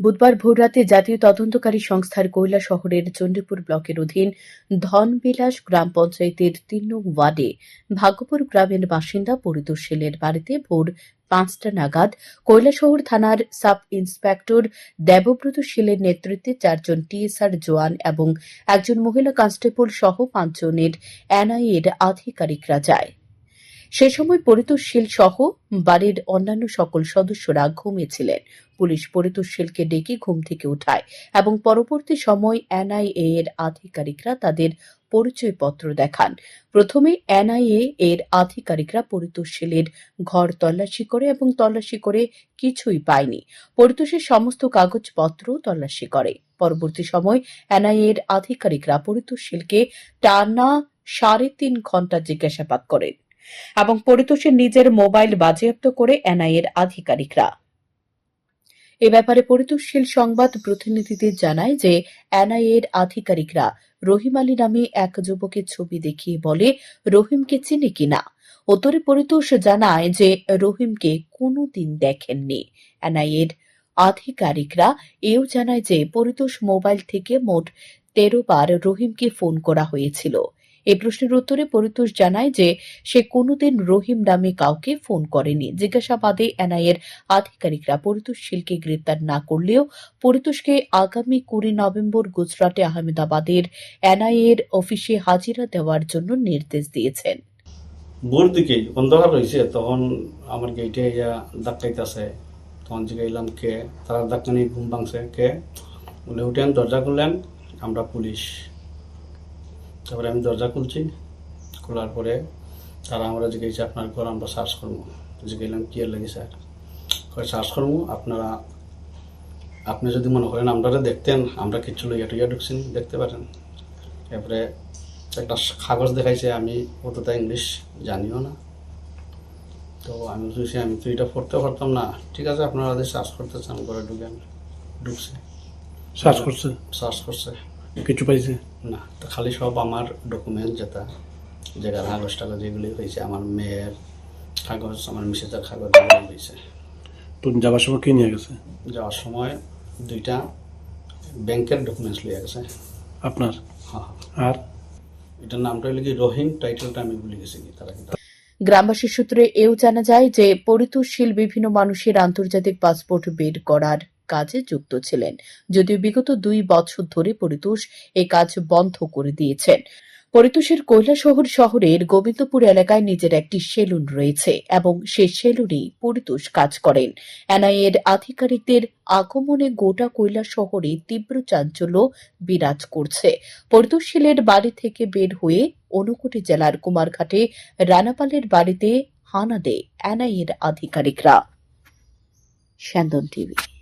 বুধবার ভোররাতে জাতীয় তদন্তকারী সংস্থার কৈলা শহরের চণ্ডীপুর ব্লকের অধীন ধনবিলাস গ্রাম পঞ্চায়েতের তিন নং ওয়ার্ডে ভাগ্যপুর গ্রামের বাসিন্দা পরিতোষ শীলের বাড়িতে ভোর পাঁচটা নাগাদ কৈলাসহর থানার সাব ইন্সপেক্টর দেবব্রত শীলের নেতৃত্বে চারজন টিএসআর জওয়ান এবং একজন মহিলা কনস্টেবল সহ পাঁচজনের এনআইএর আধিকারিকরা যায়। সে সময় পরিতোষশীল সহ বাড়ির অন্যান্য সকল সদস্যরা ঘুমিয়েছিলেন। পুলিশ পরিতোষশীলকে ডেকে ঘুম থেকে উঠায় এবং পরবর্তী সময় এনআইএ এর আধিকারিকরা তাদের পরিচয়পত্র দেখান। প্রথমে এনআইএ এর আধিকারিকরা পরিতোষশীলের ঘর তল্লাশি করে এবং তল্লাশি করে কিছুই পায়নি। পরিতোষের সমস্ত কাগজপত্র তল্লাশি করে। পরবর্তী সময় এনআইএ এর আধিকারিকরা পরিতোষশীলকে টানা সাড়ে তিন ঘণ্টা জিজ্ঞাসাবাদ করেন। এবং পরিতোষের নিজের মোবাইল বাজেয়াপ্ত করে এনআইএর আধিকারিকরা। এ ব্যাপারে পরিতোষশীল সংবাদ প্রতিনিধিদের জানায় যে, এনআইএর আধিকারিকরা রহিম আলী নামে এক যুবকের ছবি দেখিয়ে বলে, রহিমকে চিনি কিনা উত্তরে পরিতোষ জানায় যে, রহিমকে কোনোদিন দেখেননি। এনআইএর আধিকারিকরা এও জানায় যে, পরিতোষ মোবাইল থেকে মোট তেরো বার রহিমকে ফোন করা হয়েছিল। এ প্রশ্নের উত্তরে পরিতোষ জানায় যে সে কোনোদিন রহিম নামে কাউকে ফোন করেনি। জিজ্ঞাসাবাদে এনআইএর আধিকারিকরা পরিতোষ শীলকে গ্রেপ্তার না করলেও পরিতোষকে আগামী কুড়ি নভেম্বর গুজরাটে আহমেদাবাদের এনআইএর অফিসে হাজিরা দেওয়ার জন্য নির্দেশ দিয়েছেন। ভোর দিকে অন্ধকার রয়েছে তখন আমার গেটে ইয়া ডাকাইতেছে তখন জিগাইলাম, কে? তারা ডাক্তানি ঘুম ভাঙছে, কে? বলে উঠেন দরজা খুললেন আমরা পুলিশ। তারপরে আমি দরজা খুলছি। খোলার পরে তারা আমরা জিজ্ঞেস আপনার ঘর আমরা সার্চ করব? জিগাইলাম কি লাগে স্যার কয় সার্চ করব। আপনারা আপনি যদি মনে করেন আমরা দেখতেন আমরা কিচ্ছু লইয়া টইয়া ঢুকছি দেখতে পারেন। এরপরে একটা কাগজ দেখাইছে আমি অতটা ইংলিশ জানিও না। তো আমি বুঝেছি আমি তো এটা পড়তে পারতাম না। ঠিক আছে আপনারা যদি সার্চ করতে চান করে ঢুকেন। ঢুকছে। সার্চ করছে? সার্চ করছে। কিছু পাইছে? না তো খালি সব আমার ডকুমেন্ট যেটা জায়গার কাগজ টাগজ যেগুলি হয়েছে আমার মেয়ের কাগজ আমার মিসেজের কাগজ হয়েছে। তো যাবার সময় কি নিয়ে গেছে? যাওয়ার সময় দুইটা ব্যাংকের ডকুমেন্টস লিয়ে গেছে। আপনার? হ্যাঁ। আর? এটার নামটা হলো কি রহিম টাইটেলটা আমি ভুলে গেছি কি তারা কিন্তু গ্রামবাসী সূত্রে এও জানা যায় যে পরিতোষশীল বিভিন্ন মানুষের আন্তর্জাতিক পাসপোর্ট বের করার কাজে যুক্ত ছিলেন, যদিও বিগত দুই বছর ধরে পরিতোষ এই কাজ বন্ধ করে দিয়েছেন। পরিতোষের কৈলাসহর শহরের গোবিন্দপুর এলাকায় নিজের একটি সেলুন রয়েছে এবং সে সেলুনেই পরিতোষ কাজ করেন। এনআইএর আধিকারিকদের আগমনে গোটা কৈলাস শহরে তীব্র চাঞ্চল্য বিরাজ করছে। পরিতোষ পরিতোষশীলের বাড়ি থেকে বের হয়ে ঊনকোটি জেলার কুমারঘাটে রানাপালের বাড়িতে হানা দেয় এনআইএর আধিকারিকরা। স্যান্দন টিভি।